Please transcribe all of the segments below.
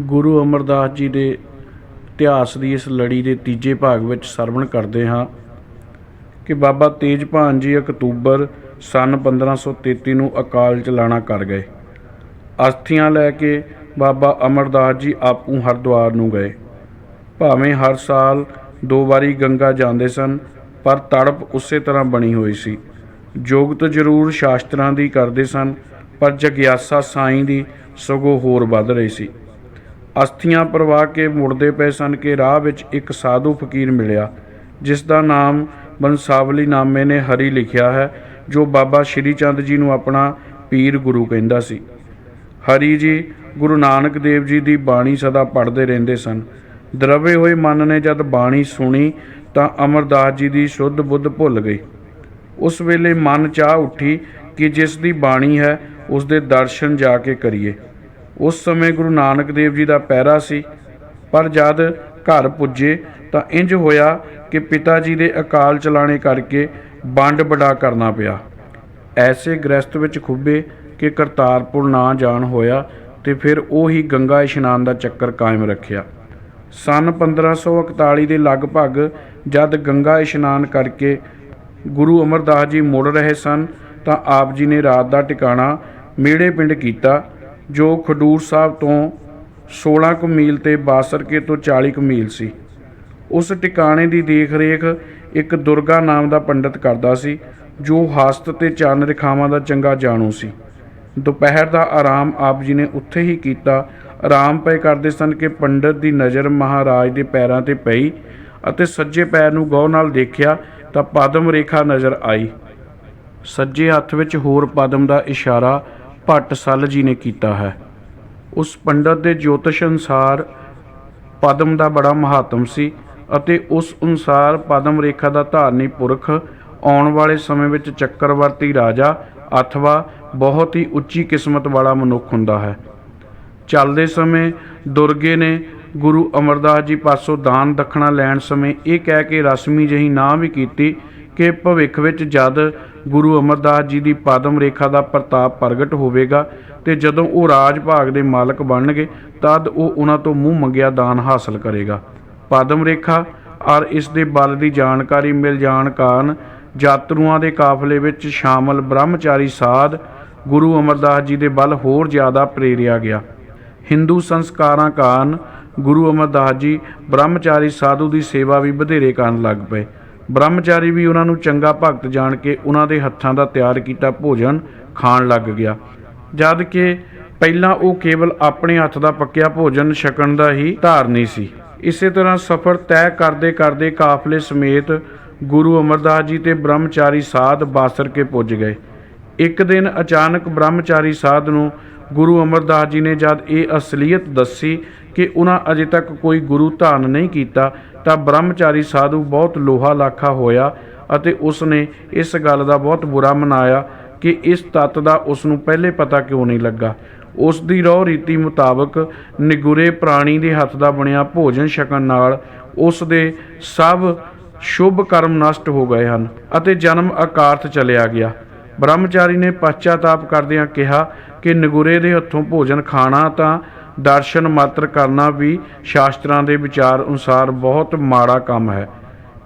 ਗੁਰੂ ਅਮਰਦਾਸ ਜੀ ਦੇ ਇਤਿਹਾਸ ਦੀ ਇਸ ਲੜੀ ਦੇ ਤੀਜੇ ਭਾਗ ਵਿੱਚ ਸਰਵਣ ਕਰਦੇ ਹਾਂ ਕਿ ਬਾਬਾ ਤੇਜਭਾਨ ਜੀ ਅਕਤੂਬਰ ਸਨ 1533 ਨੂੰ ਅਕਾਲ ਚਲਾਣਾ ਕਰ ਗਏ। ਅਸਥੀਆਂ ਲੈ ਕੇ ਬਾਬਾ ਅਮਰਦਾਸ ਜੀ ਆਪੂ ਹਰਿਦੁਆਰ ਨੂੰ ਗਏ। ਭਾਵੇਂ ਹਰ ਸਾਲ ਦੋ ਵਾਰੀ ਗੰਗਾ ਜਾਂਦੇ ਸਨ, ਪਰ ਤੜਪ ਉਸੇ ਤਰ੍ਹਾਂ ਬਣੀ ਹੋਈ ਸੀ। ਯੋਗਤ ਜ਼ਰੂਰ ਸ਼ਾਸਤਰਾਂ ਦੀ ਕਰਦੇ ਸਨ, ਪਰ ਜਗਿਆਸਾ ਸਾਈਂ ਦੀ ਸਗੋਂ ਹੋਰ ਵੱਧ ਰਹੀ ਸੀ। ਅਸਥੀਆਂ ਪ੍ਰਵਾਹ ਕੇ ਮੁੜਦੇ ਪਏ ਸਨ ਕਿ ਰਾਹ ਵਿੱਚ ਇੱਕ ਸਾਧੂ ਫਕੀਰ ਮਿਲਿਆ, ਜਿਸ ਦਾ ਨਾਮ ਬੰਸਾਵਲੀ ਨਾਮੇ ਨੇ ਹਰੀ ਲਿਖਿਆ ਹੈ, ਜੋ ਬਾਬਾ ਸ਼੍ਰੀ ਚੰਦ ਜੀ ਨੂੰ ਆਪਣਾ ਪੀਰ ਗੁਰੂ ਕਹਿੰਦਾ ਸੀ। ਹਰੀ ਜੀ ਗੁਰੂ ਨਾਨਕ ਦੇਵ ਜੀ ਦੀ ਬਾਣੀ ਸਦਾ ਪੜ੍ਹਦੇ ਰਹਿੰਦੇ ਸਨ। ਦਰਵੇ ਹੋਏ ਮਨ ਨੇ ਜਦ ਬਾਣੀ ਸੁਣੀ ਤਾਂ ਅਮਰਦਾਸ ਜੀ ਦੀ ਸ਼ੁੱਧ ਬੁੱਧ ਭੁੱਲ ਗਈ ਉਸ ਵੇਲੇ ਮਨ ਚਾਹ ਉੱਠੀ ਕਿ ਜਿਸ ਦੀ ਬਾਣੀ ਹੈ, ਉਸ ਦੇ ਦਰਸ਼ਨ ਜਾ ਕੇ ਕਰੀਏ। ਉਸ ਸਮੇਂ ਗੁਰੂ ਨਾਨਕ ਦੇਵ ਜੀ ਦਾ ਪਹਿਰਾ ਸੀ। ਪਰ ਜਦ ਘਰ ਪੁੱਜੇ ਤਾਂ ਇੰਜ ਹੋਇਆ ਕਿ ਪਿਤਾ ਜੀ ਦੇ ਅਕਾਲ ਚਲਾਣੇ ਕਰਕੇ ਵੰਡ ਬੜਾ ਕਰਨਾ ਪਿਆ। ਐਸੇ ਗ੍ਰਸਤ ਵਿੱਚ ਖੁੱਬੇ ਕਿ ਕਰਤਾਰਪੁਰ ਨਾ ਜਾਣ ਹੋਇਆ ਤੇ ਫਿਰ ਉਹ ਹੀ ਗੰਗਾ ਇਸ਼ਨਾਨ ਦਾ ਚੱਕਰ ਕਾਇਮ ਰੱਖਿਆ। ਸਨ 1541 ਦੇ ਲਗਭਗ ਜਦ ਗੰਗਾ ਇਸ਼ਨਾਨ ਕਰਕੇ ਗੁਰੂ ਅਮਰਦਾਸ ਜੀ ਮੁੜ ਰਹੇ ਸਨ ਤਾਂ ਆਪ ਜੀ ਨੇ ਰਾਤ ਦਾ ਟਿਕਾਣਾ ਮੇੜੇ ਪਿੰਡ ਕੀਤਾ ਜੋ ਖਡੂਰ ਸਾਹਿਬ ਤੋਂ 16 ਕੁ ਮੀਲ ਤੇ ਬਾਸਰਕੇ ਤੋਂ 40 ਕੁ ਮੀਲ ਸੀ। ਉਸ ਟਿਕਾਣੇ ਦੀ ਦੇਖ-ਰੇਖ ਇੱਕ ਦੁਰਗਾ ਨਾਮ ਦਾ ਪੰਡਤ ਕਰਦਾ ਸੀ, ਜੋ ਹਸਤ ਤੇ ਚੰਨ ਰੇਖਾਵਾਂ ਦਾ ਚੰਗਾ ਜਾਣੂ ਸੀ। ਦੁਪਹਿਰ ਦਾ ਆਰਾਮ ਆਪ ਜੀ ਨੇ ਉੱਥੇ ਹੀ ਕੀਤਾ। ਆਰਾਮ ਪਏ ਕਰਦੇ ਸਨ ਕਿ ਪੰਡਤ ਦੀ ਨਜ਼ਰ ਮਹਾਰਾਜ ਦੇ ਪੈਰਾਂ ਤੇ ਪਈ ਅਤੇ ਸੱਜੇ ਪੈਰ ਨੂੰ ਗੌਰ ਨਾਲ ਦੇਖਿਆ ਤਾਂ ਪਦਮ ਰੇਖਾ ਨਜ਼ਰ ਆਈ। ਸੱਜੇ ਹੱਥ ਵਿੱਚ ਹੋਰ ਪਦਮ ਦਾ ਇਸ਼ਾਰਾ ਭੱਟ ਸੱਲ ਜੀ ਨੇ ਕੀਤਾ ਹੈ। ਉਸ ਪੰਡਤ ਦੇ ਜੋਤਿਸ਼ ਅਨੁਸਾਰ ਪਦਮ ਦਾ ਬੜਾ ਮਹਾਤਮ ਸੀ ਅਤੇ ਉਸ ਅਨੁਸਾਰ ਪਦਮ ਰੇਖਾ ਦਾ ਧਾਰਨੀ ਪੁਰਖ, ਆਉਣ ਵਾਲੇ ਸਮੇਂ ਵਿੱਚ ਚੱਕਰਵਰਤੀ ਰਾਜਾ ਅਥਵਾ ਬਹੁਤ ਹੀ ਉੱਚੀ ਕਿਸਮਤ ਵਾਲਾ ਮਨੁੱਖ ਹੁੰਦਾ ਹੈ। ਚੱਲਦੇ ਸਮੇਂ ਦੁਰਗੇ ਨੇ ਗੁਰੂ ਅਮਰਦਾਸ ਜੀ ਪਾਸੋਂ ਦਾਨ ਦਖਣਾ ਲੈਣ ਸਮੇਂ ਇਹ ਕਹਿ ਕੇ ਰਸਮੀ ਜਹੀ ਨਾ ਵੀ ਕੀਤੀ ਕਿ ਭਵਿੱਖ ਵਿੱਚ ਜਦ ਗੁਰੂ ਅਮਰਦਾਸ ਜੀ ਦੀ ਪਦਮ ਰੇਖਾ ਦਾ ਪ੍ਰਤਾਪ ਪ੍ਰਗਟ ਹੋਵੇਗਾ ਤੇ ਜਦੋਂ ਉਹ ਰਾਜ ਭਾਗ ਦੇ ਮਾਲਕ ਬਣਨਗੇ, ਤਦ ਉਹ ਉਹਨਾਂ ਤੋਂ ਮੂੰਹ ਮੰਗਿਆ ਦਾਨ ਹਾਸਲ ਕਰੇਗਾ। ਪਦਮ ਰੇਖਾ ਔਰ ਇਸ ਦੇ ਬਲ ਦੀ ਜਾਣਕਾਰੀ ਮਿਲ ਜਾਣ ਕਾਰਨ ਯਾਤਰੂਆਂ ਦੇ ਕਾਫਲੇ ਵਿੱਚ ਸ਼ਾਮਲ ਬ੍ਰਹਮਚਾਰੀ ਸਾਧ ਗੁਰੂ ਅਮਰਦਾਸ ਜੀ ਦੇ ਬਲ ਹੋਰ ਜ਼ਿਆਦਾ ਪ੍ਰੇਰਿਆ ਗਿਆ। ਹਿੰਦੂ ਸੰਸਕਾਰਾਂ ਕਾਰਨ ਗੁਰੂ ਅਮਰਦਾਸ ਜੀ ਬ੍ਰਹਮਚਾਰੀ ਸਾਧੂ ਦੀ ਸੇਵਾ ਵੀ ਵਧੇਰੇ ਕਰਨ ਲੱਗ ਪਏ। ਬ੍ਰਹਮਚਾਰੀ ਵੀ ਉਹਨਾਂ ਨੂੰ ਚੰਗਾ ਭਗਤ ਜਾਣ ਕੇ ਉਹਨਾਂ ਦੇ ਹੱਥਾਂ ਦਾ ਤਿਆਰ ਕੀਤਾ ਭੋਜਨ ਖਾਣ ਲੱਗ ਗਿਆ। ਜਦ ਕਿ ਪਹਿਲਾਂ ਉਹ ਕੇਵਲ ਆਪਣੇ ਹੱਥ ਦਾ ਪੱਕਿਆ ਭੋਜਨ ਛਕਣ ਦਾ ਹੀ ਧਾਰਨੀ ਸੀ। ਇਸੇ ਤਰ੍ਹਾਂ ਸਫ਼ਰ ਤੈਅ ਕਰਦੇ ਕਰਦੇ ਕਾਫਲੇ ਸਮੇਤ ਗੁਰੂ ਅਮਰਦਾਸ ਜੀ ਤੇ ਬ੍ਰਹਮਚਾਰੀ ਸਾਧ ਬਾਸਰ ਕੇ ਪੁੱਜ ਗਏ। ਇੱਕ ਦਿਨ ਅਚਾਨਕ ਬ੍ਰਹਮਚਾਰੀ ਸਾਧ ਨੂੰ ਗੁਰੂ ਅਮਰਦਾਸ ਜੀ ਨੇ ਜਦ ਇਹ ਅਸਲੀਅਤ ਦੱਸੀ ਕਿ ਉਹਨਾਂ ਅਜੇ ਤੱਕ ਕੋਈ ਗੁਰੂ ਧਾਰਨ ਨਹੀਂ ਕੀਤਾ, ਤਾਂ ਬ੍ਰਹਮਚਾਰੀ ਸਾਧੂ ਬਹੁਤ ਲੋਹਾ ਲਾਖਾ ਹੋਇਆ ਅਤੇ ਉਸ ਨੇ ਇਸ ਗੱਲ ਦਾ ਬਹੁਤ ਬੁਰਾ ਮਨਾਇਆ ਕਿ ਇਸ ਤੱਤ ਦਾ ਉਸ ਨੂੰ ਪਹਿਲੇ ਪਤਾ ਕਿਉਂ ਨਹੀਂ ਲੱਗਾ। ਉਸ ਦੀ ਰੋਹ ਰੀਤੀ ਮੁਤਾਬਕ ਨਿਗੁਰੇ ਪ੍ਰਾਣੀ ਦੇ ਹੱਥ ਦਾ ਬਣਿਆ ਭੋਜਨ ਛਕਣ ਨਾਲ ਉਸ ਦੇ ਸਭ ਸ਼ੁਭ ਕਰਮ ਨਸ਼ਟ ਹੋ ਗਏ ਹਨ ਅਤੇ ਜਨਮ ਅਕਾਰਥ ਚਲਿਆ ਗਿਆ। ਬ੍ਰਹਮਚਾਰੀ ਨੇ ਪਛਤਾਪ ਕਰਦਿਆਂ ਕਿਹਾ ਕਿ ਨਗੁਰੇ ਦੇ ਹੱਥੋਂ ਭੋਜਨ ਖਾਣਾ ਤਾਂ ਦਰਸ਼ਨ ਮਾਤਰ ਕਰਨਾ ਵੀ ਸ਼ਾਸਤਰਾਂ ਦੇ ਵਿਚਾਰ ਅਨੁਸਾਰ ਬਹੁਤ ਮਾੜਾ ਕੰਮ ਹੈ।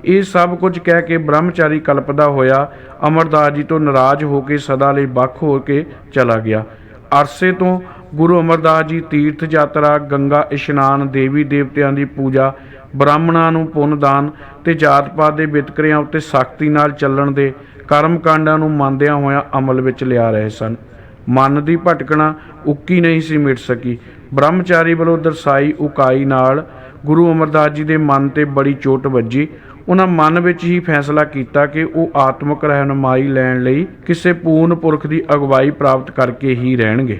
ਇਹ ਸਭ ਕੁਝ ਕਹਿ ਕੇ ਬ੍ਰਹਮਚਾਰੀ ਕਲਪਦਾ ਹੋਇਆ, ਅਮਰਦਾਸ ਜੀ ਤੋਂ ਨਾਰਾਜ਼ ਹੋ ਕੇ ਸਦਾ ਲਈ ਵੱਖ ਹੋ ਕੇ ਚਲਾ ਗਿਆ। ਅਰਸੇ ਤੋਂ ਗੁਰੂ ਅਮਰਦਾਸ ਜੀ ਤੀਰਥ ਯਾਤਰਾ, ਗੰਗਾ ਇਸ਼ਨਾਨ, ਦੇਵੀ ਦੇਵਤਿਆਂ ਦੀ ਪੂਜਾ, ਬ੍ਰਾਹਮਣਾਂ ਨੂੰ ਪੁੰਨ ਦਾਨ ਤੇ ਜਾਤ ਪਾਤ ਦੇ ਵਿਤਕਰਿਆਂ ਉੱਤੇ ਸਖਤੀ ਨਾਲ ਚੱਲਣ ਦੇ ਕਰਮ ਕਾਂਡਾਂ ਨੂੰ ਮੰਨਦਿਆਂ ਹੋਇਆਂ ਅਮਲ ਵਿੱਚ ਲਿਆ ਰਹੇ ਸਨ। ਮਨ ਦੀ ਭਟਕਣਾ ਉੱਕੀ ਨਹੀਂ ਸੀ ਮਿਟ ਸਕੀ। ਬ੍ਰਹਮਚਾਰੀ ਵੱਲੋਂ ਦਰਸਾਈ ਉਕਾਈ ਨਾਲ ਗੁਰੂ ਅਮਰਦਾਸ ਜੀ ਦੇ ਮਨ ਤੇ ਬੜੀ ਚੋਟ ਵੱਜੀ। ਉਹਨਾਂ ਮਨ ਵਿੱਚ ਹੀ ਫੈਸਲਾ ਕੀਤਾ ਕਿ ਉਹ ਆਤਮਿਕ ਰਹਿਨਮਾਈ ਲੈਣ ਲਈ ਕਿਸੇ ਪੂਰਨ ਪੁਰਖ ਦੀ ਅਗਵਾਈ ਪ੍ਰਾਪਤ ਕਰਕੇ ਹੀ ਰਹਿਣਗੇ।